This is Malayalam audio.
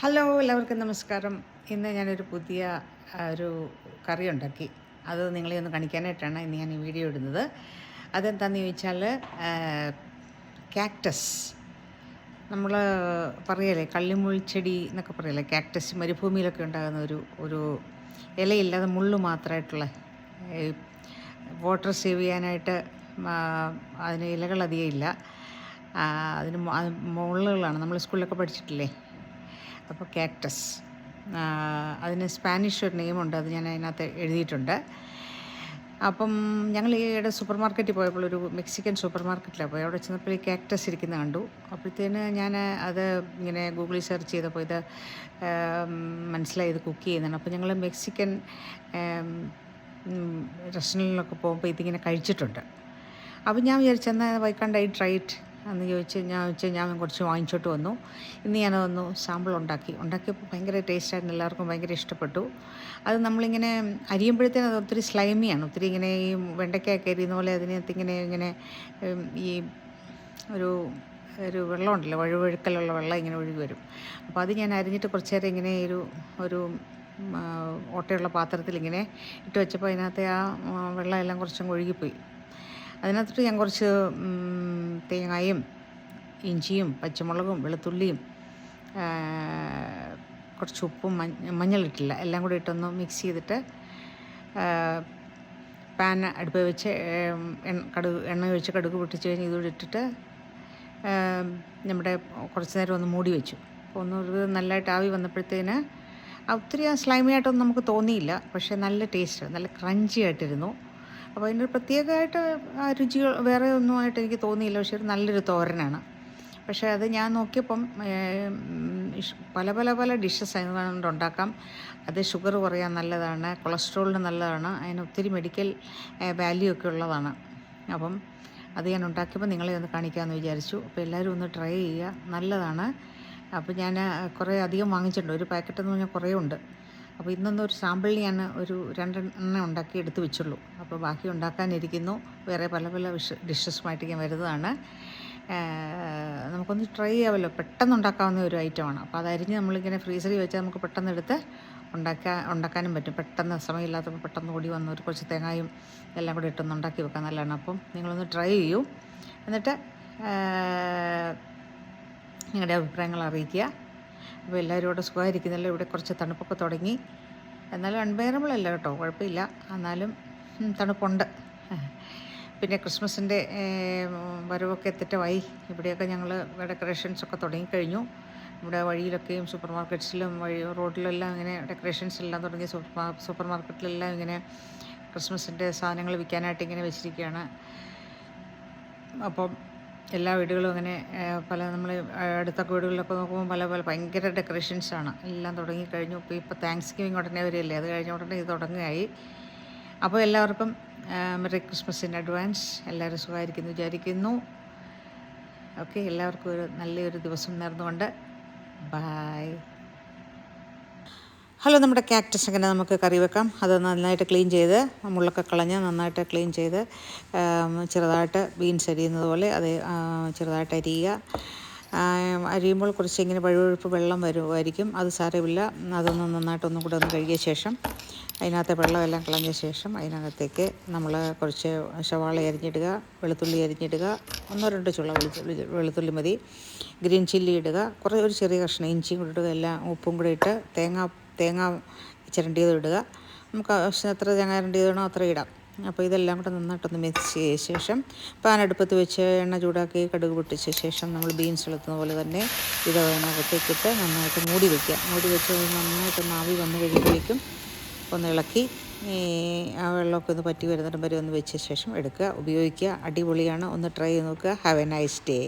ഹലോ എല്ലാവർക്കും നമസ്കാരം. ഇന്ന് ഞാനൊരു പുതിയ ഒരു കറി ഉണ്ടാക്കി. അത് നിങ്ങളെ ഒന്ന് കാണിക്കാനായിട്ടാണ് ഇന്ന് ഞാൻ ഈ വീഡിയോ ഇടുന്നത്. അതെന്താണെന്ന് ചോദിച്ചാൽ കാക്ടസ് നമ്മൾ പറയല്ലേ കള്ളിമുൾച്ചെടി എന്നൊക്കെ പറയല്ലേ കാക്ടസ് മരുഭൂമിയിലൊക്കെ ഉണ്ടാകുന്ന ഒരു ഒരു ഇലയില്ലാതെ മുള്ളു മാത്രമായിട്ടുള്ള വാട്ടർ സേവ് ചെയ്യാനായിട്ട് അതിന് ഇലകൾ അധികം ഇല്ല. അതിന് മുള്ളുകളാണ്. നമ്മൾ സ്കൂളിലൊക്കെ പഠിച്ചിട്ടില്ലേ? അപ്പോൾ കാക്ടസ്. അതിന് സ്പാനിഷ് ഒരു നെയിമുണ്ട് അത് ഞാൻ അതിനകത്ത് എഴുതിയിട്ടുണ്ട്. അപ്പം ഞങ്ങൾ ഈയിടെ സൂപ്പർ മാർക്കറ്റിൽ പോയപ്പോൾ ഒരു മെക്സിക്കൻ സൂപ്പർ മാർക്കറ്റിലാണ് പോയി അവിടെ ചെന്നപ്പോൾ ഈ കാക്ടസ് ഇരിക്കുന്ന കണ്ടു. അപ്പോഴത്തേന് ഞാൻ അത് ഇങ്ങനെ ഗൂഗിളിൽ സെർച്ച് ചെയ്തപ്പോൾ ഇത് മനസ്സിലായി ഇത് കുക്ക് ചെയ്യുന്നതാണ്. അപ്പോൾ ഞങ്ങൾ മെക്സിക്കൻ റെസ്റ്റോറന്റിലൊക്കെ പോകുമ്പോൾ ഇതിങ്ങനെ കഴിച്ചിട്ടുണ്ട്. അപ്പോൾ ഞാൻ വിചാരിച്ചെന്നാൽ why can't I try it എന്ന് ചോദിച്ച് ഞാൻ ചോദിച്ചു ഞാൻ കുറച്ച് വാങ്ങിച്ചോട്ട് വന്നു. ഇന്ന് ഞാനതൊന്ന് സാമ്പിൾ ഉണ്ടാക്കി. ഉണ്ടാക്കിയപ്പോൾ ഭയങ്കര ടേസ്റ്റായിരുന്നു എല്ലാവർക്കും ഭയങ്കര ഇഷ്ടപ്പെട്ടു. അത് നമ്മളിങ്ങനെ അരിയുമ്പോഴത്തേനും അത് ഒത്തിരി സ്ലൈമിയാണ് ഒത്തിരി ഇങ്ങനെ ഈ വെണ്ടയ്ക്കൊക്കെ അരിയുന്ന പോലെ അതിനകത്ത് ഇങ്ങനെ ഇങ്ങനെ ഈ ഒരു ഒരു വെള്ളമുണ്ടല്ലോ വഴുവഴുക്കലുള്ള വെള്ളം ഇങ്ങനെ ഒഴുകി വരും. അപ്പോൾ അത് ഞാൻ അരിഞ്ഞിട്ട് കുറച്ച് നേരം ഇങ്ങനെ ഒരു ഒരു ഓട്ടയുള്ള പാത്രത്തിൽ ഇങ്ങനെ ഇട്ട് വെച്ചപ്പോൾ അതിനകത്തെ ആ, വെള്ളം എല്ലാം കുറച്ചും ഒഴുകിപ്പോയി. അതിനകത്തോട്ട് ഞാൻ കുറച്ച് തേങ്ങയും ഇഞ്ചിയും പച്ചമുളകും വെളുത്തുള്ളിയും കുറച്ച് ഉപ്പും മഞ്ഞ മഞ്ഞളിട്ടില്ല എല്ലാം കൂടി ഇട്ടൊന്ന് മിക്സ് ചെയ്തിട്ട് പാൻ അടുപ്പ് വെച്ച് കടുക് എണ്ണ ഒഴിച്ച് കടുക് പൊട്ടിച്ച് കഴിഞ്ഞ് ഇതുകൂടി ഇട്ടിട്ട് നമ്മുടെ കുറച്ച് നേരം ഒന്ന് മൂടി വെച്ചു. അപ്പോൾ ഒന്ന് ഒരു നല്ലതായിട്ട് ആവി വന്നപ്പോഴത്തേന് ഒത്തിരി സ്ലൈമി ആയിട്ടൊന്നും നമുക്ക് തോന്നിയില്ല. പക്ഷേ നല്ല ടേസ്റ്റ് നല്ല ക്രഞ്ചി ആയിട്ടിരുന്നു. അപ്പോൾ അതിന്റെ പ്രത്യേകമായിട്ട് ആ രുചികൾ വേറെ ഒന്നുമായിട്ട് എനിക്ക് തോന്നിയില്ല. പക്ഷേ ഒരു നല്ലൊരു തോരനാണ്. പക്ഷേ അത് ഞാൻ നോക്കിയപ്പം പല പല പല ഡിഷസ് അതുകൊണ്ട് ഉണ്ടാക്കാം. അത് ഷുഗർ കുറയാൻ നല്ലതാണ് കൊളസ്ട്രോളിന് നല്ലതാണ് അതിന് ഒത്തിരി മെഡിക്കൽ വാല്യൂ ഒക്കെ ഉള്ളതാണ്. അപ്പം അത് ഞാൻ ഉണ്ടാക്കിയപ്പോൾ നിങ്ങളെ ഒന്ന് കാണിക്കാമെന്ന് വിചാരിച്ചു. അപ്പോൾ എല്ലാവരും ഒന്ന് ട്രൈ ചെയ്യുക. നല്ലതാണ്. അപ്പോൾ ഞാൻ കുറേ അധികം വാങ്ങിച്ചിട്ടുണ്ട്. ഒരു പാക്കറ്റ് എന്ന് പറഞ്ഞാൽ കുറേ ഉണ്ട്. അപ്പോൾ ഇന്നൊന്നും ഒരു സാമ്പിളിൽ ഞാൻ ഒരു രണ്ടെണ്ണം ഉണ്ടാക്കി എടുത്തു വെച്ചുള്ളൂ. അപ്പോൾ ബാക്കി ഉണ്ടാക്കാനിരിക്കുന്നു. വേറെ പല പല വിഷ ഡിഷസുമായിട്ട് ഞാൻ വരുന്നതാണ്. നമുക്കൊന്ന് ട്രൈ ചെയ്യാമല്ലോ. പെട്ടെന്ന് ഉണ്ടാക്കാവുന്ന ഒരു ഐറ്റമാണ്. അപ്പോൾ അതരിഞ്ഞ് നമ്മളിങ്ങനെ ഫ്രീസറിൽ വെച്ചാൽ നമുക്ക് പെട്ടെന്ന് എടുത്ത് ഉണ്ടാക്കാൻ ഉണ്ടാക്കാനും പറ്റും. പെട്ടെന്ന് സമയമില്ലാത്തപ്പോൾ പെട്ടെന്ന് ഓടി വന്ന് ഒരു കുറച്ച് തേങ്ങായും എല്ലാം കൂടി ഇട്ടൊന്ന് ഉണ്ടാക്കി വെക്കാൻ നല്ലതാണ്. അപ്പം നിങ്ങളൊന്ന് ട്രൈ ചെയ്യൂ. എന്നിട്ട് നിങ്ങളുടെ അഭിപ്രായങ്ങൾ അറിയിക്കുക. അപ്പോൾ എല്ലാവരും ഇവിടെ സുഖമായിരിക്കുന്നല്ലോ. ഇവിടെ കുറച്ച് തണുപ്പൊക്കെ തുടങ്ങി. എന്നാലും അൺബെയറബിൾ അല്ല കേട്ടോ. കുഴപ്പമില്ല. എന്നാലും തണുപ്പുണ്ട്. പിന്നെ ക്രിസ്മസിന്റെ വരവൊക്കെ എത്തിട്ടമായി ഇവിടെയൊക്കെ ഞങ്ങൾ ഡെക്കറേഷൻസ് ഒക്കെ തുടങ്ങിക്കഴിഞ്ഞു. ഇവിടെ വഴിയിലൊക്കെയും സൂപ്പർ മാർക്കറ്റ്സിലും വഴി റോഡിലെല്ലാം ഇങ്ങനെ ഡെക്കറേഷൻസ് എല്ലാം തുടങ്ങി. സൂപ്പർ സൂപ്പർ മാർക്കറ്റിലെല്ലാം ഇങ്ങനെ ക്രിസ്മസിന്റെ സാധനങ്ങൾ വിൽക്കാനായിട്ട് ഇങ്ങനെ വെച്ചിരിക്കുകയാണ്. അപ്പം എല്ലാ വീടുകളും അങ്ങനെ പല നമ്മൾ അടുത്തൊക്കെ വീടുകളിലൊക്കെ നോക്കുമ്പോൾ പല പല ഭയങ്കര ഡെക്കറേഷൻസാണ് എല്ലാം തുടങ്ങിക്കഴിഞ്ഞു ഇപ്പോൾ ഇപ്പോൾ താങ്ക്സ് ഗിവിങ് ഉടനെ വരികയല്ലേ? അത് കഴിഞ്ഞ ഉടനെ ഇത് തുടങ്ങുകയായി. അപ്പോൾ എല്ലാവർക്കും മെറി ക്രിസ്മസ് ഇൻ അഡ്വാൻസ് എല്ലാവരും സുഖമായിരിക്കുന്നു വിചാരിക്കുന്നു. ഓക്കെ എല്ലാവർക്കും ഒരു നല്ലൊരു ദിവസം നേർന്നുകൊണ്ട്. ബായ് ഹലോ നമ്മുടെ ക്യാക്ടസ് എങ്ങനെ നമുക്ക് കറി വെക്കാം. അത് നന്നായിട്ട് ക്ലീൻ ചെയ്ത് മുള്ളൊക്കെ കളഞ്ഞ് നന്നായിട്ട് ക്ലീൻ ചെയ്ത് ചെറുതായിട്ട് ബീൻസ് അരിയുന്നത് പോലെ അത് ചെറുതായിട്ട് അരിയുക. അരിയുമ്പോൾ കുറച്ച് ഇങ്ങനെ വഴുവഴുപ്പ് വെള്ളം വരുമായിരിക്കും അത് സാരമില്ല. അതൊന്ന് നന്നായിട്ടൊന്നും കൂടെ ഒന്ന് കഴുകിയ ശേഷം അതിനകത്തെ വെള്ളമെല്ലാം കളഞ്ഞ ശേഷം അതിനകത്തേക്ക് നമ്മൾ കുറച്ച് സവാള അരിഞ്ഞിടുക വെളുത്തുള്ളി അരിഞ്ഞിടുക. ഒന്നോ രണ്ടോ ചുള്ള വെളുത്തുള്ളി വെളുത്തുള്ളി മതി. ഗ്രീൻ ചില്ലി ഇടുക. കുറേ ഒരു ചെറിയ കഷ്ണം ഇഞ്ചിയും കൂടി ഇടുക. എല്ലാം ഉപ്പും കൂടി ഇട്ട് തേങ്ങ തേങ്ങ ചിരണ്ടിയത് ഇടുക. നമുക്ക് ആവശ്യം എത്ര തേങ്ങ ചിരണ്ടിയത് വേണോ അത്ര ഇടാം. അപ്പോൾ ഇതെല്ലാം കൂടെ നന്നായിട്ടൊന്ന് മിക്സ് ചെയ്ത ശേഷം പാൻ അടുപ്പത്ത് വെച്ച് എണ്ണ ചൂടാക്കി കടുക് പൊട്ടിച്ച ശേഷം നമ്മൾ ബീൻസ് എളുത്തുന്ന പോലെ തന്നെ ഇത് അതിനകത്തേക്കിട്ട് നന്നായിട്ട് മൂടി വയ്ക്കുക മൂടി വെച്ച് നന്നായിട്ട് ആവി വന്ന് കഴിയുമ്പോഴേക്കും ഒന്ന് ഇളക്കി ഈ ആ വെള്ളമൊക്കെ ഒന്ന് പറ്റി വരുന്നിടം വരെ ഒന്ന് വെച്ച ശേഷം എടുക്കുക. ഉപയോഗിക്കുക. അടിപൊളിയാണ്. ഒന്ന് ട്രൈ ചെയ്ത് നോക്കുക. Have A nice day